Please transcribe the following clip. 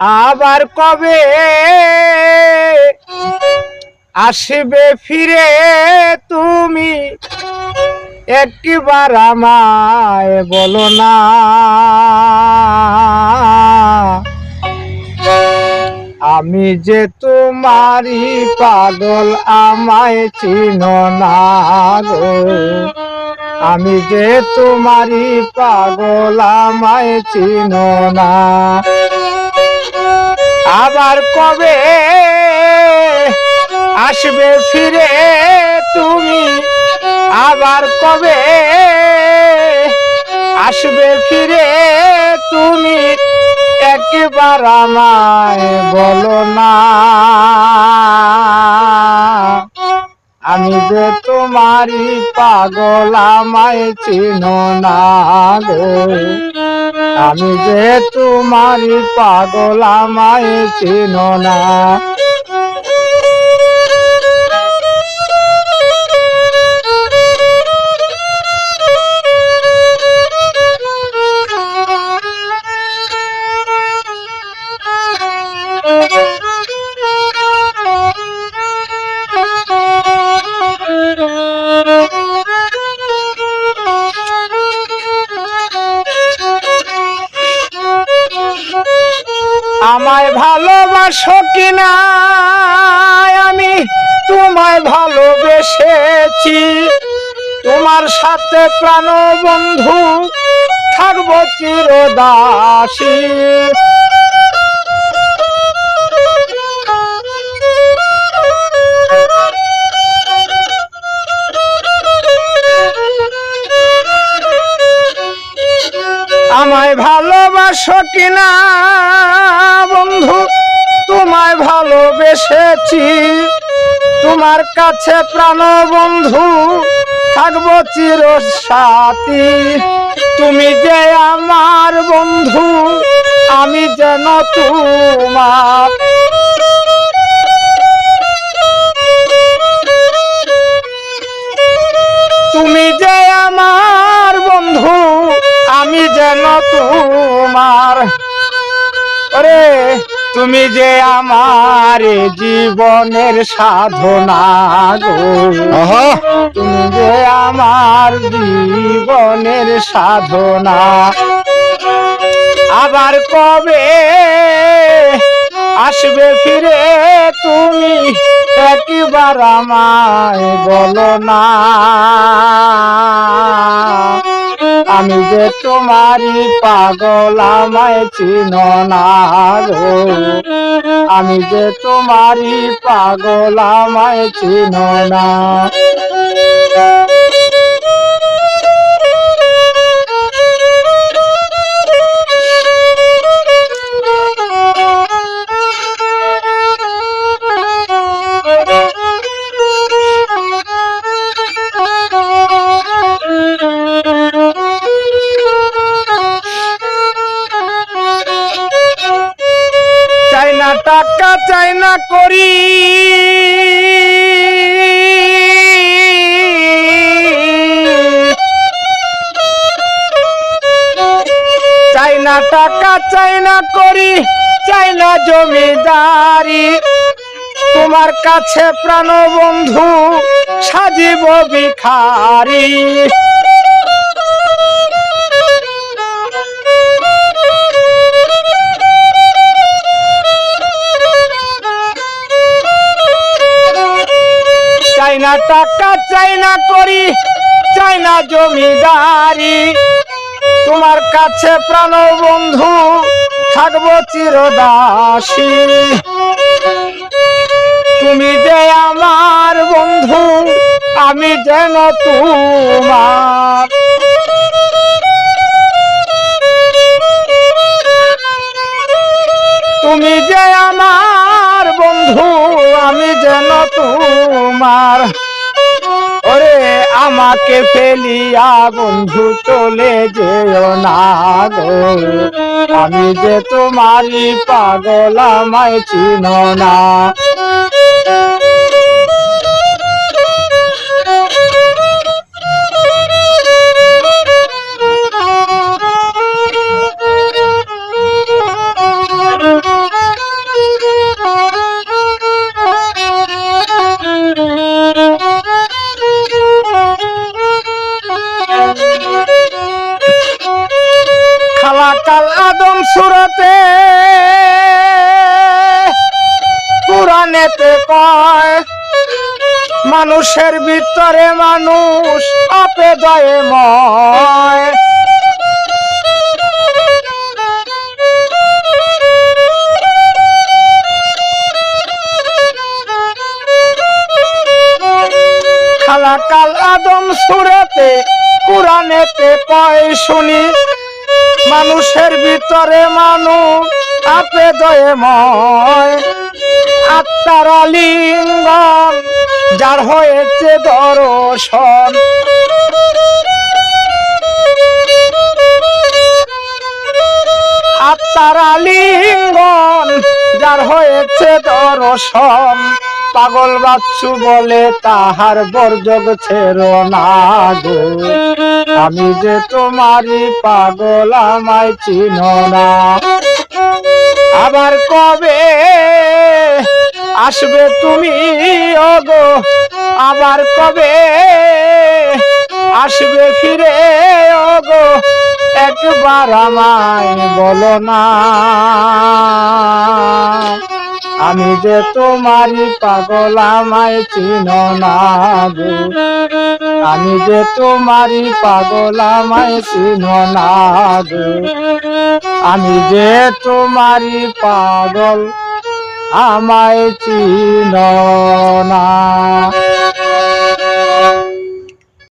আবার কবে আসবে ফিরে তুমি? একবার আমায় বলো না। আমি যে তোমারই পাগল, আমায় চিনো না আমি যে তোমারই পাগল, আমায় চিনো না। আবার কবে আসবে ফিরে তুমি? আবার কবে আসবে ফিরে তুমি? একবার আমায় বলো না। আমি যে তোমারই পাগল, আমায় চিনো না গো। আমি যে তোমারই পাগলা আমায় চিনো না। আমায় ভালোবাসো কিনা? আমি তোমায় ভালোবেসেছি। তোমার সাথে প্রাণ বন্ধু থাকব চিরদাসী। আমায় ভালোবাসো কিনা? ভালোবেসেছি তোমার কাছে প্রাণ বন্ধু থাকব চির সাথী তুমি যে আমার বন্ধু, আমি যেন তোমার। তুমি যে আমার বন্ধু, আমি যেন তোমার। ওরে তুমি যে আমার জীবনের সাধনা গো। তুমি যে আমার জীবনের সাধনা। আবার কবে আসবে ফিরে তুমি? একবার আমায় বলো না। আমি যে তোমারি পাগল, আমায় চিন না গো। আমি যে তোমারি পাগল, আমায় চিন না। টাকা চাই না করি। চাই না টাকা, চাই না করি, চাই না জমিদারি। তোমার কাছে প্রাণ বন্ধু সাজিব ভিখারি। চাই না টাকা চাই না করি চাই না জমিদারি। তোমার কাছে প্রাণ বন্ধু থাকব চিরদাসী। তুমি যে আমার বন্ধু, আমি যেন তোমার। তুমি আমি যেন তোমার ওরে আমাকে ফেলিয়া বন্ধু চলে যেও না গো। আমি যে তোমারই পাগল, আমায় চিনো না। মানুষের ভিতরে মানুষ আপে দয়ে ময়। খালাকাল আদম সুরেতে, কোরআনেতে কয় শুনি। মানুষের ভিতরে মানুষ আপে দয়ে ময়। আত্মার যার হয়েছে দর্শন। আত্মার লিঙ্গন যার হয়েছে দর্শন। পাগল বাচ্চু বলে তাহার বর্জগ ছেড়ো না আমি যে তোমারই পাগল, আমায় চিনো না। আবার কবে আসবে তুমি ওগো আবার কবে আসবে ফিরে? ওগো, একবার আমায় বলো না। আমি যে তোমারই পাগল, আমায় চিনো না গো। আমি যে তোমারই পাগল, আমায় চিনো না গো। আমি যে তোমারই পাগল, আমায় চিনো না।